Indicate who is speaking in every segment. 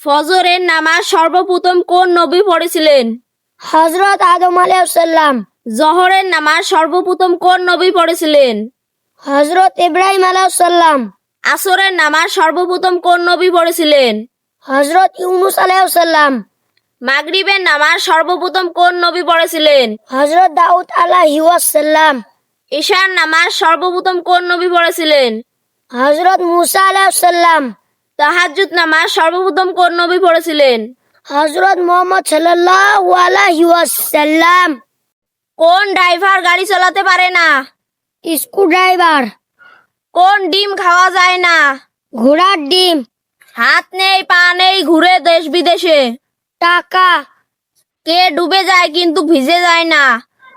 Speaker 1: ফজরের নামাজ সর্বপ্রথম কোন নবী পড়েছিলেন?
Speaker 2: হজরত আদম আলাইসাল্লাম
Speaker 1: জহরের নামাজ সর্বপ্রথম কোন নবী পড়েছিলেন?
Speaker 2: হজরত ইব্রাহিম আলাইসাল্লাম
Speaker 1: আসরের নামাজ সর্বপ্রথম কোন নবী পড়েছিলেন?
Speaker 2: হজরত ইউনুস আলাইসাল্লাম
Speaker 1: মাগরিবের নামাজ সর্বপ্রথম কোন নবী পড়েছিলেন?
Speaker 2: হজরত দাউদ আলাহিসাল্লাম
Speaker 1: ঈশার নামাজ সর্বপ্রথম কোন নবী পড়েছিলেন?
Speaker 2: হজরত মুসা আলাইসাল্লাম
Speaker 1: তাহাজ্জুদ নামাজ সর্বপ্রথম কোন নবী পড়েছিলেন?
Speaker 2: হজরত মোহাম্মদ সাল্লাহ আলাইসাল্লাম
Speaker 1: কোন ড্রাইভার গাড়ি চালাতে পারে না?
Speaker 2: স্ক্রু ড্রাইভার
Speaker 1: কোন ডিম খাওয়া যায় না?
Speaker 2: ঘোড়ার ডিম।
Speaker 1: হাত নেই পা নেই ঘুরে দেশ বিদেশে।
Speaker 2: টাকা।
Speaker 1: কে ডুবে যায় কিন্তু ভিজে যায় না।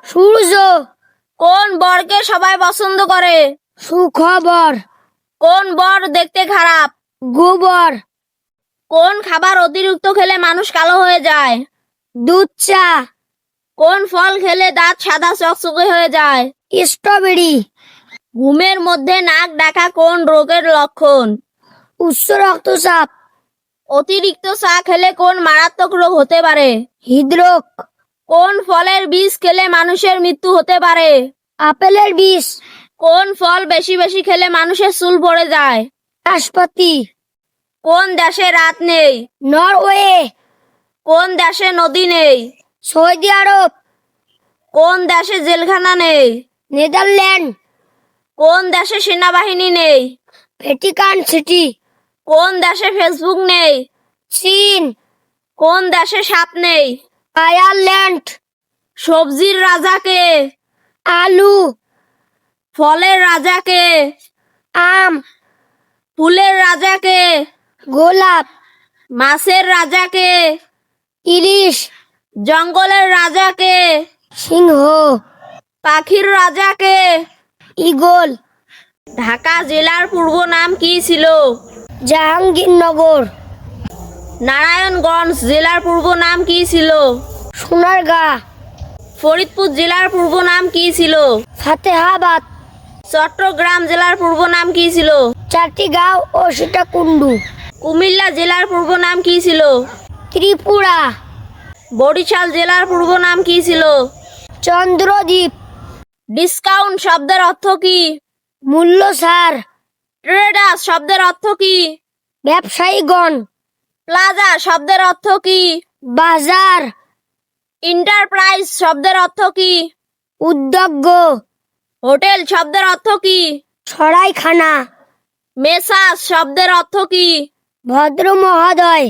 Speaker 2: সূর্য।
Speaker 1: কোন বরকে সবাই পছন্দ করে?
Speaker 2: সুখবর।
Speaker 1: কোন বর দেখতে খারাপ?
Speaker 2: গোবর।
Speaker 1: কোন খাবার অতিরিক্ত খেলে মানুষ কালো হয়ে যায়?
Speaker 2: দুধ চা।
Speaker 1: কোন ফল খেলে দাঁত সাদা চকচকে হয়ে যায়?
Speaker 2: স্ট্রবেরি।
Speaker 1: ঘুমের মধ্যে নাক ডাকা কোন রোগের লক্ষণ?
Speaker 2: উচ্চ রক্তচাপ।
Speaker 1: অতিরিক্ত চা খেলে কোন মারাত্মক রোগ হতে পারে?
Speaker 2: হৃদরোগ।
Speaker 1: কোন ফলের বীজ খেলে মানুষের মৃত্যু হতে পারে?
Speaker 2: আপেলের বিষ
Speaker 1: কোন ফল বেশি বেশি খেলে মানুষের চুল পড়ে যায়?
Speaker 2: নাশপাতি
Speaker 1: কোন দেশে রাত নেই?
Speaker 2: নরওয়ে।
Speaker 1: কোন দেশে নদী নেই?
Speaker 2: Saudi Arab.
Speaker 1: কোন দেশে জেলখানা নেই?
Speaker 2: নেদারল্যান্ড।
Speaker 1: কোন দেশে সেনাবাহিনী নেই?
Speaker 2: Vatican City.
Speaker 1: কোন দেশে ফেসবুক নেই?
Speaker 2: চীন।
Speaker 1: কোন দেশে সাপ নেই?
Speaker 2: আয়ারল্যান্ড।
Speaker 1: সবজির রাজাকে
Speaker 2: আলু।
Speaker 1: ফলের রাজাকে
Speaker 2: আম।
Speaker 1: ফুলের রাজাকে
Speaker 2: গোলাপ।
Speaker 1: মাছের রাজাকে
Speaker 2: ইলিশ।
Speaker 1: জঙ্গলের রাজাকে
Speaker 2: সিংহ।
Speaker 1: পাখির রাজাকে
Speaker 2: ইগল
Speaker 1: ঢাকা জেলার পূর্ব নাম কি ছিল?
Speaker 2: জাহাঙ্গীরনগর।
Speaker 1: নারায়ণগঞ্জ জেলার পূর্ব নাম কি ছিল?
Speaker 2: সোনারগাঁ।
Speaker 1: ফরিদপুর জেলার পূর্ব নাম কি ছিল?
Speaker 2: ফাতেহাবাদ।
Speaker 1: চট্টগ্রাম জেলার পূর্ব নাম কি ছিল?
Speaker 2: চারটি গাঁও ও সেটা সীতাকুণ্ডু
Speaker 1: কুমিল্লা জেলার পূর্ব নাম কি ছিল?
Speaker 2: ত্রিপুরা।
Speaker 1: বরিশাল জেলার পূর্ব নাম কি ছিল?
Speaker 2: চন্দ্রদ্বীপ।
Speaker 1: ডিসকাউন্ট শব্দের অর্থ কি?
Speaker 2: মূল্য সার
Speaker 1: ট্রেডার্স শব্দের অর্থ কি?
Speaker 2: ব্যবসায়ীগণ।
Speaker 1: প্লাজা শব্দের অর্থ কি?
Speaker 2: বাজার।
Speaker 1: ইন্টারপ্রাইজ শব্দের অর্থ কি?
Speaker 2: উদ্যোগ
Speaker 1: হোটেল শব্দের অর্থ কি?
Speaker 2: সরাইখানা
Speaker 1: মেসাজ শব্দের অর্থ কি?
Speaker 2: ভদ্র মহোদয়